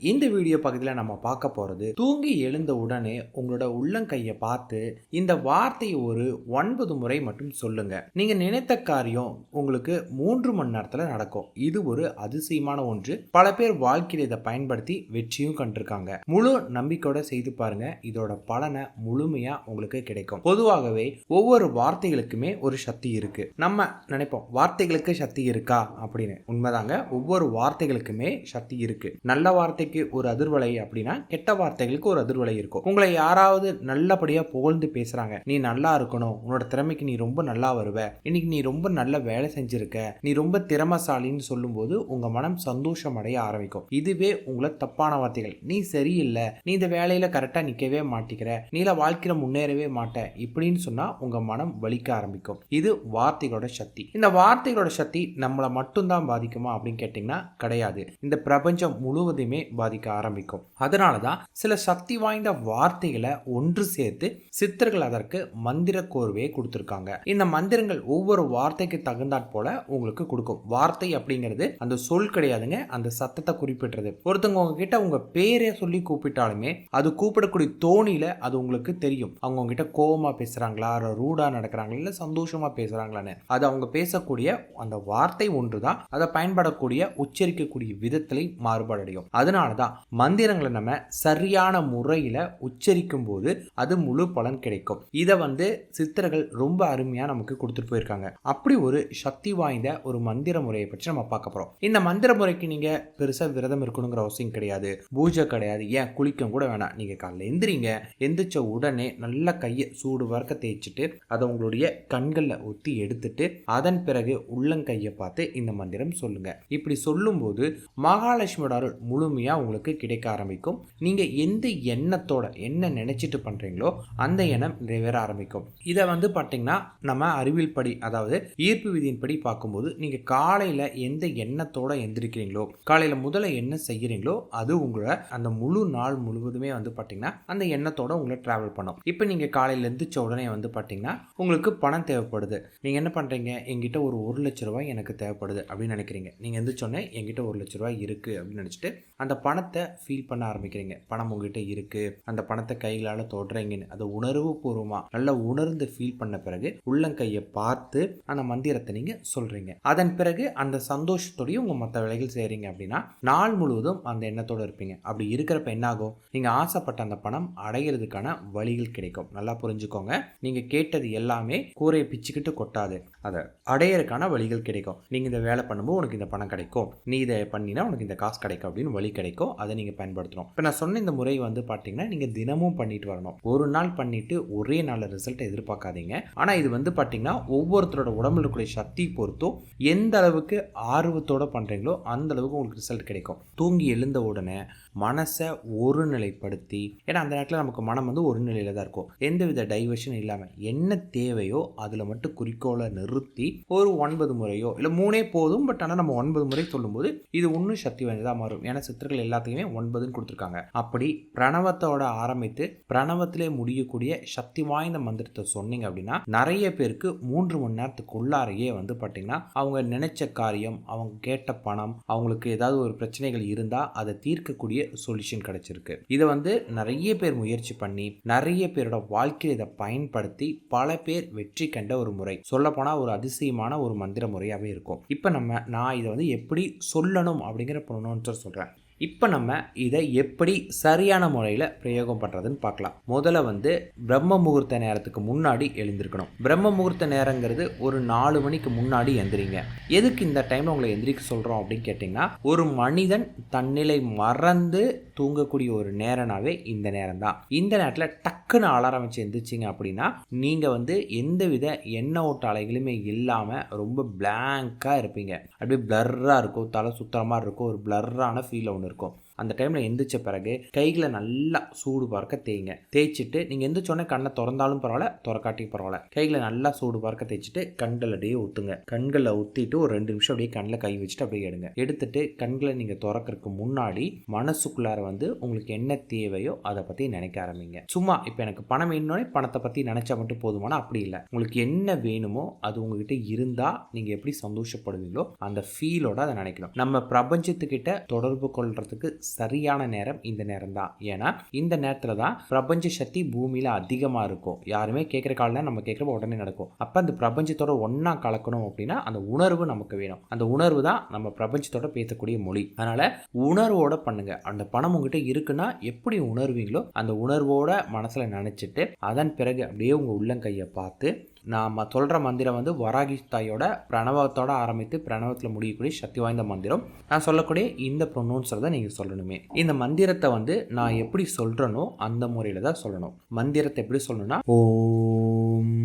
இந்த வீடியோ பகுதியில் நம்ம பார்க்க போகிறது தூங்கி எழுந்த உடனே உங்களோட உள்ளங்கையை பார்த்து இந்த வார்த்தையை ஒரு ஒன்பது முறை மட்டும் சொல்லுங்க. நீங்க நினைத்த காரியம் உங்களுக்கு மூன்று மணி நேரத்தில் நடக்கும். இது ஒரு அதிசயமான ஒன்று. பல பேர் வாழ்க்கையில் இதை பயன்படுத்தி வெற்றியும் கண்டிருக்காங்க. முழு நம்பிக்கையோட செய்து பாருங்க. இதோட பலனை முழுமையா உங்களுக்கு கிடைக்கும். பொதுவாகவே ஒவ்வொரு வார்த்தைகளுக்குமே ஒரு சக்தி இருக்கு. நம்ம நினைப்போம் வார்த்தைகளுக்கு சக்தி இருக்கா? அப்படின்னு. உண்மைதாங்க ஒவ்வொரு வார்த்தைகளுக்குமே சக்தி இருக்கு. நல்ல வார்த்தை வார்த்தைக்கு ஒரு அதிர்வலை அப்படின்னா கெட்ட வார்த்தைகளுக்கு ஒரு அதிர்வலை இருக்கும். உங்களை யாராவது நல்லபடியா புகழ்ந்து பேசுறாங்க. நீ நல்லா இருக்கணும். உன்னோட திறமைக்கு நீ ரொம்ப நல்லா வருவ. இன்னைக்கு நீ ரொம்ப நல்ல வேலை செஞ்சிருக்க. நீ ரொம்ப திறமசாலின்னு சொல்லும்போது உங்க மனம் சந்தோஷம் அடைய ஆரம்பிக்கும். இதுவே உங்களை தப்பான வார்த்தைகள். நீ சரியில்லை. நீ இந்த வேலையில கரெக்டா நிக்கவே மாட்டிக்கிற. நீல வாழ்க்கையில முன்னேறவே மாட்ட. இப்படின்னு சொன்னா உங்க மனம் வலிக்க ஆரம்பிக்கும். இது வார்த்தைகளோட சக்தி. இந்த வார்த்தைகளோட சக்தி நம்மளை மட்டும்தான் பாதிக்குமா அப்படின்னு கேட்டிங்கன்னா கிடையாது. இந்த பிரபஞ்சம் முழுவதுமே பாதிக்க ஆரம்பிக்கும். அதனால தான் சில சக்தி வாய்ந்த வார்த்தைகளை ஒன்று சேர்த்து சித்தர்கள் அதற்கு மந்திர கோர்வையை கொடுத்துருக்காங்க. இந்த மந்திரங்கள் ஒவ்வொரு வார்த்தைக்கு தகுந்தாற் போல உங்களுக்கு கொடுக்கும். வார்த்தை அப்படிங்கிறது அந்த சொல் கிடையாதுங்க அந்த சத்தத்தை குறிப்பிடுறது. ஒருத்தவங்க உங்ககிட்ட உங்க பேரை சொல்லி கூப்பிட்டாலுமே அது கூப்பிடக்கூடிய தோணியில அது உங்களுக்கு தெரியும். அவங்க உங்ககிட்ட கோபமா பேசுறாங்களா ரூடா நடக்கிறாங்களா இல்ல சந்தோஷமா பேசுறாங்களான்னு. அது அவங்க பேசக்கூடிய அந்த வார்த்தை ஒன்று தான் அதை பயன்படக்கூடிய உச்சரிக்கக்கூடிய விதத்திலே மாறுபாடடையும். அதனால தான் மந்திரங்களை நம்ம சரியான முறையில் உச்சரிக்கும் போது அது முழு பலன் கிடைக்கும். இதை வந்து சித்தர்கள் ரொம்ப அருமையாக நமக்கு கொடுத்துட்டு போயிருக்காங்க. அப்படி ஒரு சக்தி வாய்ந்த ஒரு மந்திர முறையை பற்றி நம்ம பார்க்க போகிறோம் இந்த மந்திர முறைக்கு நீங்கள் பெருசாக விரதம் இருக்கணுங்கிற அவசியம் கிடையாது. பூஜை கிடையாது. ஏன்? குளிக்க கூட வேணாம். நீங்கள் காலைல எந்திரிங்க. எந்திரிச்ச உடனே நல்ல கையை சூடு வறுக்க தேய்ச்சிட்டு அதை உங்களுடைய கண்களில் ஒத்தி எடுத்துட்டு அதன் பிறகு உள்ளங்கையை பார்த்து இந்த மந்திரம் சொல்லுங்க. இப்படி சொல்லும்போது மகாலட்சுமியோட அருள் முழுமையாக உங்களுக்கு கிடைக்க ஆரம்பிக்கும். நீங்கள் எந்த எண்ணத்தோட என்ன நினச்சிட்டு பண்ணுறீங்களோ அந்த எண்ணம் நிறைவேற ஆரம்பிக்கும். இதை வந்து பார்த்தீங்கன்னா நம்ம அறிவியல் படி அதாவது ஈர்ப்பு விதியின் படி பார்க்கும்போது நீங்கள் காலையில் எந்த எண்ணத்தோட எந்திரிக்கிறீங்களோ காலையில் முதல்ல என்ன செய்கிறீங்களோ அது உங்களை அந்த முழு நாள் முழுவதுமே வந்து பார்த்தீங்கன்னா அந்த எண்ணத்தோட உங்களை ட்ராவல் பண்ணும். இப்போ நீங்கள் காலையில் எந்திரிச்ச உடனே வந்து பார்த்தீங்கன்னா உங்களுக்கு பணம் தேவைப்படுது. நீங்கள் என்ன பண்ணுறீங்க எங்கிட்ட ஒரு ஒரு லட்ச ரூபாய் எனக்கு தேவைப்படுது அப்படின்னு நினைக்கிறீங்க. நீங்கள் எந்திரிச்சோடனே எங்கிட்ட ஒரு லட்ச ரூபாய் இருக்குது அப்படின்னு நினச்சிட்டு அந்த பணத்தை ஃபீல் பண்ண ஆரம்பிக்கிறீங்க. பணம் உங்ககிட்ட இருக்குது அந்த பணத்தை கைகளால் தொடுறீங்கன்னு அதை உணர்வு பூர்வமாக நல்லா உணர்ந்து ஃபீல் பண்ண பிறகு உள்ளங்கையை பார்த்து அந்த மந்திரத்தை நீங்கள் சொல்கிறீங்க அதன் பிறகு அந்த சந்தோஷத்தோடையும் உங்கள் மற்ற வேலைகள் செய்கிறீங்க அப்படின்னா நாள் முழுவதும் அந்த எண்ணத்தோடு இருப்பீங்க. அப்படி இருக்கிறப்ப என்னாகும்? நீங்கள் ஆசைப்பட்ட அந்த பணம் அடைகிறதுக்கான வழிகள் கிடைக்கும். நல்லா புரிஞ்சுக்கோங்க. நீங்கள் கேட்டது எல்லாமே கூரையை பிச்சுக்கிட்டு கொட்டாது. அதை அடையிறதுக்கான வழிகள் கிடைக்கும். நீங்கள் இந்த வேலை பண்ணும்போது உனக்கு இந்த பணம் கிடைக்கும். நீ இதை பண்ணினா உனக்கு இந்த காசு கிடைக்கும் அப்படின்னு வழி கிடைக்கும். அதை நீங்கள் பயன்படுத்தணும். இப்போ நான் சொன்ன இந்த முறை வந்து பார்த்தீங்கன்னா நீங்கள் தினமும் பண்ணிட்டு வரணும். ஒரு நாள் பண்ணிட்டு ஒரே நாளில் ரிசல்ட்டை எதிர்பார்க்காதீங்க. ஆனால் இது வந்து பார்த்தீங்கன்னா ஒவ்வொருத்தரோட உடம்புல இருக்கக்கூடிய சக்தி பொறுத்தும் எந்த அளவுக்கு ஆர்வத்தோட பண்ணுறீங்களோ அந்த அளவுக்கு உங்களுக்கு ரிசல்ட் கிடைக்கும். தூங்கி எழுந்த உடனே மனசை ஒருநிலைப்படுத்தி ஏன்னா அந்த நேரத்தில் நமக்கு மனம் வந்து ஒரு நிலையில் தான் இருக்கும். எந்தவித டைவர்ஷன் இல்லாமல் என்ன தேவையோ அதில் மட்டும் குறிக்கோளை நிறுத்தி ஒரு ஒன்பது முறையோ இல்லை மூணே போதும் பட் ஆனால் நம்ம ஒன்பது முறை சொல்லும்போது இது இன்னும் சக்தி வாய்ந்ததாக மாறும். ஏன்னா சித்தர்கள் எல்லாத்தையுமே ஒன்பதுன்னு கொடுத்துருக்காங்க. அப்படி பிரணவத்தோட ஆரம்பித்து பிரணவத்திலே முடியக்கூடிய சக்தி வாய்ந்த மந்திரத்தை சொன்னீங்க அப்படின்னா நிறைய பேருக்கு மூன்று மணி நேரத்துக்குள்ளாரையே வந்து பார்த்தீங்கன்னா அவங்க நினைச்ச காரியம் அவங்க கேட்ட பணம் அவங்களுக்கு ஏதாவது ஒரு பிரச்சனைகள் இருந்தால் அதை தீர்க்கக்கூடிய சொல்யூஷன் கிடைச்சிருக்கு. இதை வந்து நிறைய பேர் முயற்சி பண்ணி நிறைய பேரோட வாழ்க்கையில் இதை பயன்படுத்தி பல பேர் வெற்றி கண்ட ஒரு முறை. சொல்லப்போனால் ஒரு அதிசயமான ஒரு மந்திர முறையாகவே இருக்கும். இப்போ நம்ம நான் இதை வந்து எப்படி சொல்லணும் அப்படிங்கிற ப்ரொனவுன்சர் சொல்கிறேன் இப்போ நம்ம இதை எப்படி சரியான முறையில் பிரயோகம் பண்ணுறதுன்னு பார்க்கலாம். முதல்ல வந்து பிரம்ம முகூர்த்த நேரத்துக்கு முன்னாடி எழுந்திருக்கணும். பிரம்ம முகூர்த்த நேரங்கிறது ஒரு நாலு மணிக்கு முன்னாடி எந்திரிங்க. எதுக்கு இந்த டைமில் உங்களை எந்திரிக்க சொல்கிறோம் அப்படின்னு கேட்டிங்கன்னா ஒரு மனிதன் தன்னிலை மறந்து தூங்கக்கூடிய ஒரு நேரனாவே இந்த நேரம் தான் இந்த நேரத்தில் டக்குன்னு அலாரம் வச்சு எந்திரிச்சிங்க அப்படின்னா நீங்கள் வந்து எந்தவித எண்ண ஓட்ட அலைகளுமே இல்லாமல் ரொம்ப பிளாங்காக இருப்பீங்க. அப்படியே பிளர்ராக இருக்கும். தலை சுத்தரமாக இருக்கும். ஒரு பிளர்ரான ஃபீல் ஒன்று இருக்கும் அந்த டைமில் எந்திரிச்ச பிறகு கைகளை நல்லா சூடு பார்க்க தேய்ங்க. தேய்ச்சிட்டு நீங்கள் எந்திரிச்சோடனே கண்ணை திறந்தாலும் பரவாயில்ல திறக்காட்டியும் பரவாயில்ல. கைகளை நல்லா சூடு பார்க்க தேய்ச்சிட்டு கண்கள் அப்படியே ஊற்றுங்க கண்களை ஊற்றிட்டு ஒரு ரெண்டு நிமிஷம் அப்படியே கண்ணில் கை வச்சுட்டு அப்படியே எடுங்க. எடுத்துட்டு கண்களை நீங்கள் திறக்கறதுக்கு முன்னாடி மனசுக்குள்ளார வந்து உங்களுக்கு என்ன தேவையோ அதை பற்றி நினைக்க ஆரம்பிங்க. சும்மா இப்போ எனக்கு பணம் வேணும்னே பணத்தை பற்றி நினச்சா மட்டும் போதுமானா அப்படி இல்லை. உங்களுக்கு என்ன வேணுமோ அது உங்ககிட்ட இருந்தால் நீங்கள் எப்படி சந்தோஷப்படுவீங்களோ அந்த ஃபீலோட அதை நினைக்கணும். நம்ம பிரபஞ்சத்துக்கிட்ட தொடர்பு கொள்றதுக்கு சரியான நேரம் இந்த நேரம் தான் ஏன்னா இந்த நேரத்தில் தான் பிரபஞ்ச சக்தி பூமியில் அதிகமாக இருக்கும். யாருமே கேட்குற காலம் நம்ம கேட்குறப்ப உடனே நடக்கும். அப்போ அந்த பிரபஞ்சத்தோட ஒன்றா கலக்கணும் அப்படின்னா அந்த உணர்வு நமக்கு வேணும். அந்த உணர்வு தான் நம்ம பிரபஞ்சத்தோட பேசக்கூடிய மொழி. அதனால் உணர்வோட பண்ணுங்க. அந்த பணம் உங்ககிட்ட இருக்குன்னா எப்படி உணர்வீங்களோ அந்த உணர்வோட மனசில் நினச்சிட்டு அதன் பிறகு அப்படியே உங்கள் உள்ளங்கையை பார்த்து நாம் சொல்கிற மந்திரம் வந்து வராகி தாயோட பிரணவத்தோட ஆரம்பித்து பிரணவத்தில் முடியக்கூடிய சக்தி வாய்ந்த மந்திரம். நான் சொல்லக்கூடிய இந்த ப்ரொனவுன்ஸரை நீங்கள் சொல்லணுமே. இந்த மந்திரத்தை வந்து நான் எப்படி சொல்கிறேனோ அந்த முறையில் தான் சொல்லணும். மந்திரத்தை எப்படி சொல்லணும்னா ஓம்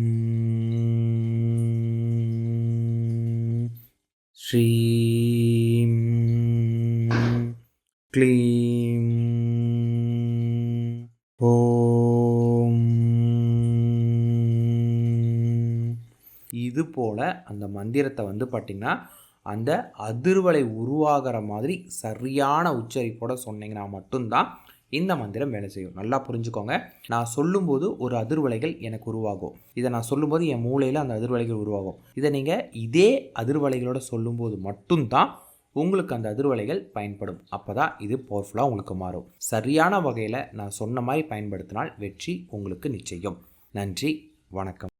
ஸ்ரீம் க்ளீம் ஓ இது போல் அந்த மந்திரத்தை வந்து பார்த்திங்கன்னா அந்த அதிர்வலை உருவாகிற மாதிரி சரியான உச்சரிப்போட சொன்னீங்கன்னா மட்டும்தான் இந்த மந்திரம் வேலை செய்யும். நல்லா புரிஞ்சுக்கோங்க. நான் சொல்லும்போது ஒரு அதிர்வலைகள் எனக்கு உருவாகும். இதை நான் சொல்லும்போது என் மூளையில் அந்த அதிர்வலைகள் உருவாகும். இதை நீங்கள் இதே அதிர்வலைகளோட சொல்லும்போது மட்டும்தான் உங்களுக்கு அந்த அதிர்வலைகள் பயன்படும். அப்போ தான் இது பவர்ஃபுல்லாக உங்களுக்கு மாறும். சரியான வகையில் நான் சொன்ன மாதிரி பயன்படுத்தினால் வெற்றி உங்களுக்கு நிச்சயம். நன்றி வணக்கம்.